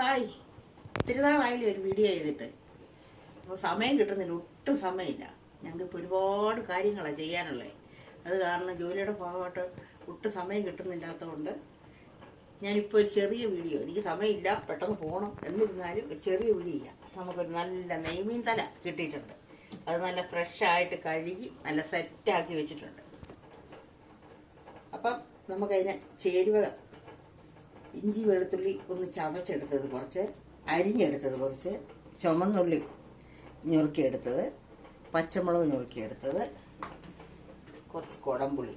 Hi. തിരുനാളായാലും ഒരു video ചെയ്തിട്ട്. അപ്പോൾ സമയം കിട്ടുന്നില്ല ഒട്ടും സമയമില്ല. ഞങ്ങൾക്ക് ഒരുപാട് കാര്യങ്ങളാണ് ചെയ്യാനുള്ളത് അത് കാരണം ജോലിയുടെ ഭാഗമായിട്ട് ഒട്ടും സമയം കിട്ടുന്നില്ലാത്തതുകൊണ്ട് ഞാനിപ്പോൾ ഒരു ചെറിയ വീഡിയോ എനിക്ക് സമയമില്ല പെട്ടെന്ന് പോകണം എന്നിരുന്നാലും ഒരു ചെറിയ വീഡിയോ നമുക്കൊരു നല്ല നെയ്മീൻ തല കിട്ടിയിട്ടുണ്ട്. അത് നല്ല ഫ്രഷായിട്ട് കഴുകി നല്ല സെറ്റാക്കി വെച്ചിട്ടുണ്ട്. അപ്പം നമുക്കതിനെ ചേരുവ ഇഞ്ചി വെളുത്തുള്ളി ഒന്ന് ചതച്ചെടുത്തത് കുറച്ച് അരിഞ്ഞെടുത്തത് കുറച്ച് ചുമന്നുള്ളി ഞുറുക്കിയെടുത്തത് പച്ചമുളക് ഞുറുക്കിയെടുത്തത് കുറച്ച് കുടംപുളി.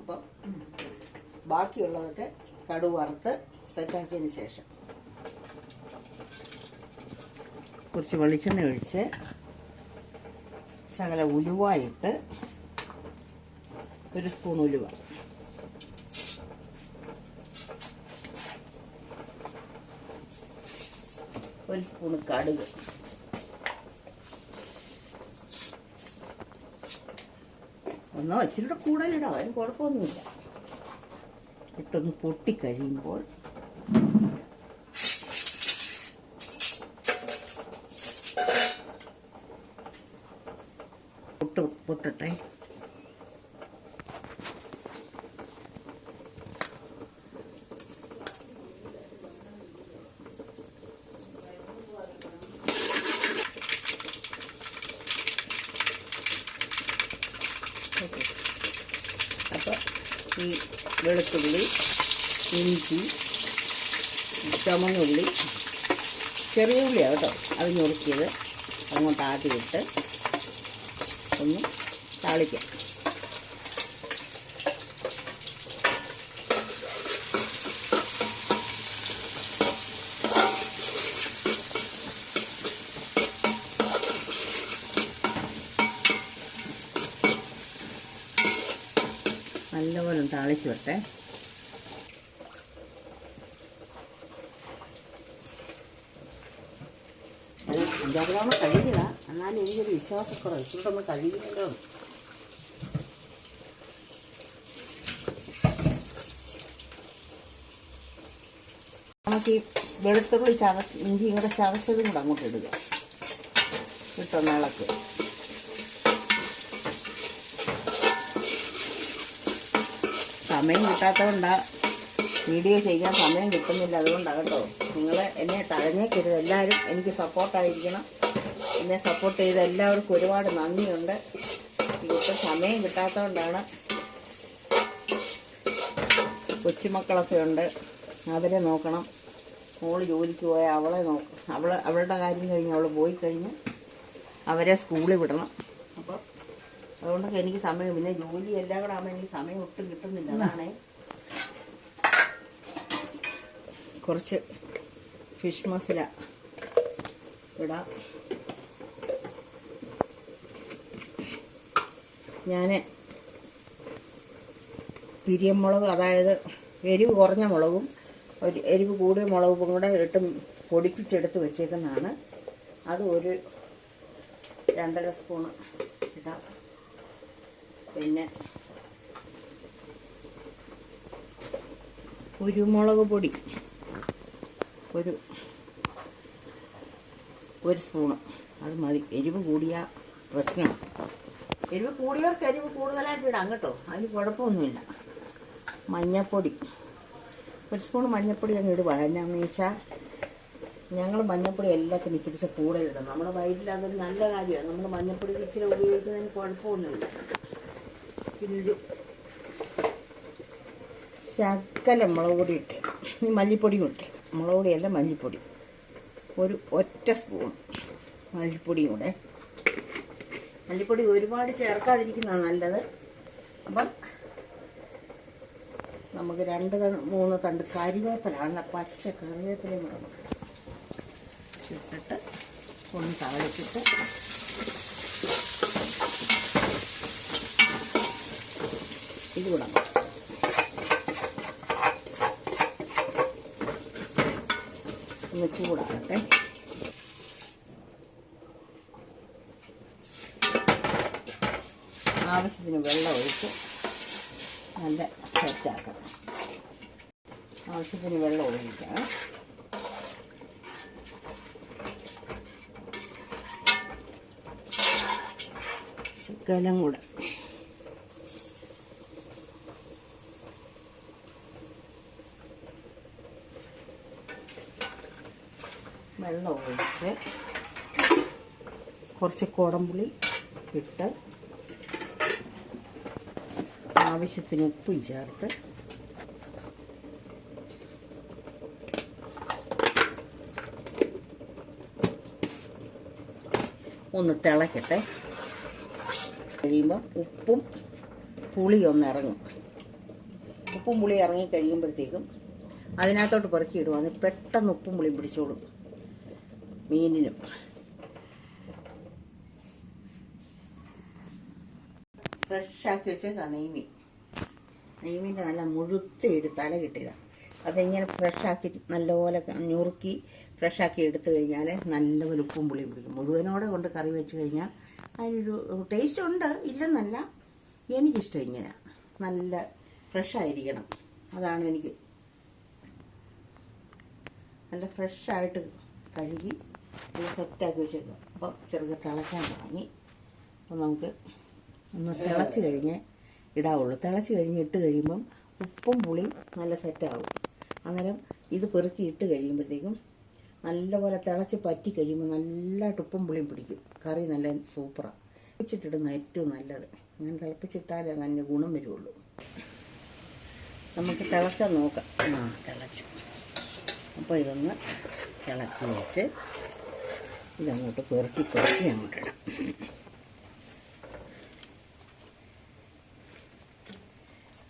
അപ്പം ബാക്കിയുള്ളതൊക്കെ കടു വറുത്ത് സെറ്റാക്കിയതിന് ശേഷം കുറച്ച് വെളിച്ചെണ്ണ ഒഴിച്ച് ശകല ഉലുവായിട്ട് ഒരു സ്പൂൺ ഉലുവ. ഒരു സ്പൂണ് കടുക്. ഒന്നോ ഇച്ചിരിയുടെ കൂടുതലിടാം അതിന് കുഴപ്പമൊന്നുമില്ല. ഇട്ടൊന്ന് പൊട്ടിക്കഴിയുമ്പോൾ പൊട്ട് പൊട്ടട്ടെ ഓക്കെ അപ്പോൾ ഈ വെളുത്തുള്ളി ഇഞ്ചി ചുമന്നുള്ളി. ചെറിയ ഉള്ളിയാണ് കേട്ടോ അത് ഞുറുക്കിയത്. അങ്ങോട്ട് ആദ്യം ഒന്ന് താളിക്കാം. നല്ലപോലെ ഒന്ന് താളിച്ച് വിട്ടേ തവണ കഴുകില്ല എന്നാലും എനിക്കൊരു വിശ്വാസക്കുറവ്. ഇച്ചിരി നമ്മൾ കഴുകിയല്ലോ. നമുക്ക് ഈ വെളുത്തുള്ളി ചതച്ച് ഇഞ്ചി ഇങ്ങനെ ചതച്ചതും കൂടെ അങ്ങോട്ട് ഇടുക. ഇട്ടൊന്ന് സമയം കിട്ടാത്തതുകൊണ്ട് വീഡിയോ ചെയ്യാൻ സമയം കിട്ടുന്നില്ല. അതുകൊണ്ടാണ് കേട്ടോ നിങ്ങൾ എന്നെ തഴഞ്ഞേക്കരുത്. എല്ലാവരും എനിക്ക് സപ്പോർട്ടായിരിക്കണം എന്നെ സപ്പോർട്ട് ചെയ്ത എല്ലാവർക്കും ഒരുപാട് നന്ദിയുണ്ട്. ഇപ്പം സമയം കിട്ടാത്തതുകൊണ്ടാണ് കൊച്ചുമക്കളൊക്കെ ഉണ്ട്. അവരെ നോക്കണം. മോൾ ജോലിക്ക് പോയാൽ അവളെ നോക്കണം അവൾ അവളുടെ കാര്യം കഴിഞ്ഞ് അവൾ പോയി കഴിഞ്ഞ് അവരെ സ്കൂളിൽ വിടണം. അതുകൊണ്ടൊക്കെ എനിക്ക് സമയം പിന്നെ ജോലി എല്ലാം കൂടെ ആകുമ്പോൾ എനിക്ക് സമയം ഒട്ടും കിട്ടുന്നില്ല. അതാണേ. കുറച്ച് ഫിഷ് മസാല ഇടാം. ഞാൻ പിരിയമുളക് അതായത് എരിവ് കുറഞ്ഞ മുളകും ഒരു എരിവ് കൂടിയ മുളകും കൂടെ ഇട്ട് പൊടിപ്പിച്ചെടുത്ത് വെച്ചേക്കുന്നതാണ്. അത് ഒരു രണ്ടര സ്പൂണ് ഇടാം. പിന്നെ കുരുമുളക് പൊടി ഒരു ഒരു സ്പൂണ് അത് മതി. എരിവ് കൂടിയ പ്രശ്നം. എരിവ് കൂടിയവർക്ക് എരിവ് കൂടുതലായിട്ട് ഇടാം കേട്ടോ. അതിന് കുഴപ്പമൊന്നുമില്ല. മഞ്ഞൾപ്പൊടി ഒരു സ്പൂൺ മഞ്ഞൾപ്പൊടി അങ്ങ് ഇടുക. എന്നാന്ന് വെച്ചാൽ ഞങ്ങൾ മഞ്ഞപ്പൊടി എല്ലാത്തിനും ഇച്ചിരി കൂടുതലിടും നമ്മുടെ വയറ്റിൽ അതൊരു നല്ല കാര്യമാണ്. നമ്മൾ മഞ്ഞൾപ്പൊടി ഇച്ചിരി ഉപയോഗിക്കുന്നതിന് കുഴപ്പമൊന്നുമില്ല. ഒരു ശകല മുളക് പൊടി ഇട്ടേക്കാം ഈ മല്ലിപ്പൊടി ഇട്ടേക്കാം മുളക് പൊടിയല്ല മല്ലിപ്പൊടി. ഒരു ഒറ്റ സ്പൂൺ മല്ലിപ്പൊടിയും കൂടെ. മല്ലിപ്പൊടി ഒരുപാട് ചേർക്കാതിരിക്കുന്നതാണ് നല്ലത്. അപ്പം നമുക്ക് രണ്ട് മൂന്ന് തണ്ട് കരിവേപ്പില നല്ല പച്ച കറിവേപ്പിലയും കൂടെ ഇട്ടിട്ട് ഒന്ന് താളിച്ചിട്ട് ചെയ്ത് വിടണം ഒന്ന് ആവശ്യത്തിന് വെള്ളം ഒഴിച്ച് നല്ല സെറ്റാക്കണം. ആവശ്യത്തിന് വെള്ളം ഒഴിക്കണം. ശകലം കൂടെ. വെള്ളം ഒഴിച്ച് കുറച്ച് കുടംപുളി ഇട്ട് ആവശ്യത്തിന് ഉപ്പും ചേർത്ത് ഒന്ന് തിളക്കട്ടെ. കഴിയുമ്പോൾ ഉപ്പും പുളിയും ഒന്ന് ഇറങ്ങും. ഉപ്പും പുളി ഇറങ്ങി കഴിയുമ്പോഴത്തേക്കും അതിനകത്തോട്ട് പെറുക്കി ഇടുവാന്ന് പെട്ടെന്ന് ഉപ്പും പുളിയും പിടിച്ചോളും. മീനിനും. ഫ്രഷാക്കി വെച്ചേക്കാ നെയ്മീൻ. നെയ്മീന്റെ നല്ല മുഴുത്ത എടുത്താല തല കിട്ടിയതാണ് അതിങ്ങനെ ഫ്രഷാക്കി നല്ലപോലെ ഞുറുക്കി ഫ്രഷാക്കി എടുത്തു കഴിഞ്ഞാൽ നല്ലപോലെ ഉപ്പും പുളിയും പിടിക്കും. മുഴുവനോടെ കൊണ്ട് കറി വെച്ച് കഴിഞ്ഞാൽ അതിനൊരു ടേസ്റ്റ് ഉണ്ട് ഇല്ലെന്നല്ല. എനിക്കിഷ്ടം ഇങ്ങനെ നല്ല ഫ്രഷായിരിക്കണം. അതാണ് എനിക്ക് നല്ല ഫ്രഷായിട്ട് കഴുകി നല്ല സെറ്റാക്കി വെച്ചേക്കും. അപ്പം ചെറുത് തിളയ്ക്കാൻ തുടങ്ങി. അപ്പം നമുക്ക് ഒന്ന് തിളച്ച് കഴിഞ്ഞ് ഇടാവുള്ളൂ. തിളച്ച് കഴിഞ്ഞ് ഇട്ട് കഴിയുമ്പം ഉപ്പും പുളിയും നല്ല സെറ്റാവും. അന്നേരം ഇത് പെറുക്കി ഇട്ട് കഴിയുമ്പോഴത്തേക്കും നല്ലപോലെ തിളച്ച് പറ്റി കഴിയുമ്പോൾ നല്ലതായിട്ട് ഉപ്പും പുളിയും പിടിക്കും. കറി നല്ല സൂപ്പറാണ് തിളപ്പിച്ചിട്ടിടുന്ന ഏറ്റവും നല്ലത്. അങ്ങനെ തിളപ്പിച്ചിട്ടാലേ നല്ല ഗുണം വരുള്ളൂ. നമുക്ക് തിളച്ചാൽ നോക്കാം. ആ തിളച്ചു. അപ്പോൾ ഇതൊന്ന് തിളക്കി വെച്ച് ഇതങ്ങോട്ട് പെറുക്കി പെറുക്കി അങ്ങോട്ട് ഇടാം.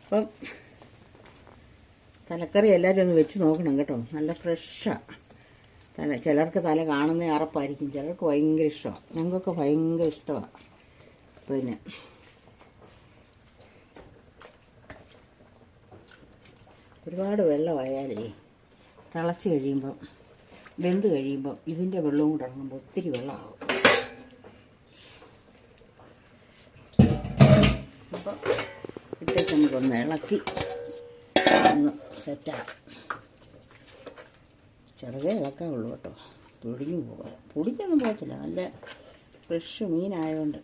അപ്പം തലക്കറി എല്ലാവരും ഒന്ന് വെച്ച് നോക്കണം കേട്ടോ. നല്ല ഫ്രഷാണ് തല ചിലർക്ക് തല കാണുന്ന അറപ്പായിരിക്കും. ചിലർക്ക് ഭയങ്കര ഇഷ്ടമാണ് ഞങ്ങൾക്കൊക്കെ ഭയങ്കര ഇഷ്ടമാണ് പിന്നെ ഒരുപാട് വെള്ളമായാലേ തിളച്ച് കഴിയുമ്പം വെന്ത് കഴിയുമ്പം ഇതിന്റെ വെള്ളവും കൂടെ ഇറങ്ങുമ്പോൾ ഒത്തിരി വെള്ളമാകും. അപ്പോൾ ഇട്ടേക്ക് നമുക്കൊന്ന് ഇളക്കി ഒന്ന് സെറ്റാക്കാം ചെറുതേ ഇളക്കാവുള്ളൂ കേട്ടോ. പൊടിഞ്ഞു പോകാം. പൊടിഞ്ഞൊന്നും പോകത്തില്ല. നല്ല ഫ്രഷ് മീനായതുകൊണ്ട്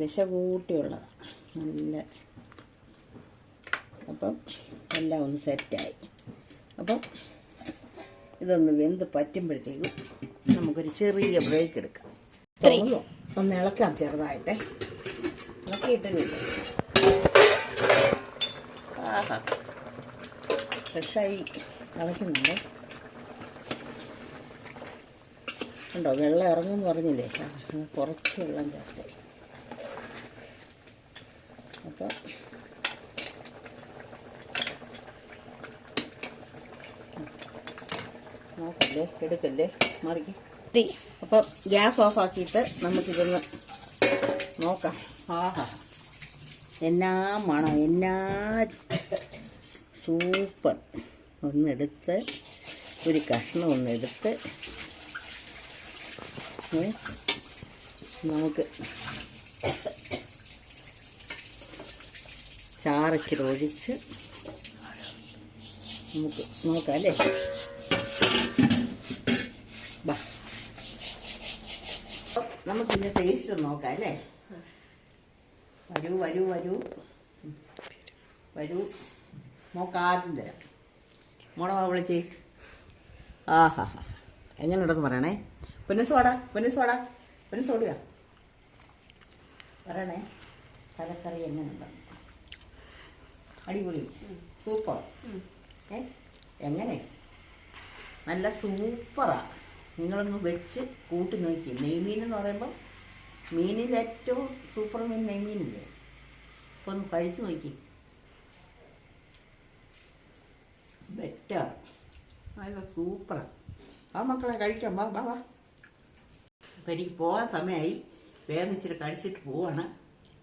വിശ കൂട്ടിയുള്ളതാണ് നല്ല അപ്പം എല്ലാം ഒന്ന് സെറ്റായി അപ്പം ഇതൊന്ന് വെന്ത് പറ്റുമ്പോഴത്തേക്കും നമുക്കൊരു ചെറിയ ബ്രേക്ക് എടുക്കാം. തോന്നുന്നു. ഒന്ന് ഇളക്കാം ചെറുതായിട്ട്. ഇളക്കിയിട്ടില്ല ആഹാ. ഫ്രഷായി ഇളക്കുന്നുണ്ട്. ഉണ്ടോ വെള്ളം ഇറങ്ങും പറഞ്ഞില്ലേ? കുറച്ച് വെള്ളം ചേർത്ത്. അപ്പം നോക്കല്ലേ എടുക്കല്ലേ? മറിക്ക്. അപ്പം ഗ്യാസ് ഓഫ് ആക്കിയിട്ട് നമുക്കിതൊന്ന് നോക്കാം. ആഹാ. എന്നാ മണം എന്നാ സൂപ്പർ. ഒന്നെടുത്ത് ഒരു കഷ്ണം ഒന്നെടുത്ത് നമുക്ക് ചാറച്ചിരി ഒഴിച്ച് നമുക്ക് നോക്കാം അല്ലേ? അപ്പം ടേസ്റ്റ് ഒന്ന് നോക്കാം അല്ലേ? വരൂ വരൂ വരൂ. വരൂ. നോക്കാദ്യം തരാം. മോളെ വിളിച്ചേ. ആഹാ. എങ്ങനെ ഉണ്ടെന്ന് പറയണേ? പൊന്നസോടാ പൊന്നസോടാ ഓടുക. പറയണേ തലക്കറി എങ്ങനെ ഉണ്ടെന്ന് അടിപൊളി. സൂപ്പർ. എങ്ങനെ? നല്ല സൂപ്പറാ. നിങ്ങളൊന്ന് വെച്ച് കൂട്ടി നോക്കി നെയ്മീൻ എന്ന് പറയുമ്പോൾ മീനിൽ ഏറ്റവും സൂപ്പർ മീൻ നെയ്മീനില്ലേ? അപ്പോൾ ഒന്ന് കഴിച്ചു നോക്കി. ബെറ്റർ നല്ല സൂപ്പറാണ് ആ മക്കളെ കഴിക്കാം. വാ വാ വാ. അപ്പം എനിക്ക് പോകാൻ സമയമായി വേഗം ഇച്ചിരി കഴിച്ചിട്ട് പോവാണ്.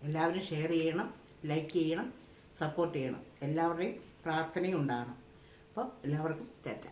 എല്ലാവരും ഷെയർ ചെയ്യണം ലൈക്ക് ചെയ്യണം സപ്പോർട്ട് ചെയ്യണം. എല്ലാവരുടെയും പ്രാർത്ഥനയും ഉണ്ടാകണം. അപ്പം എല്ലാവർക്കും ടാറ്റ.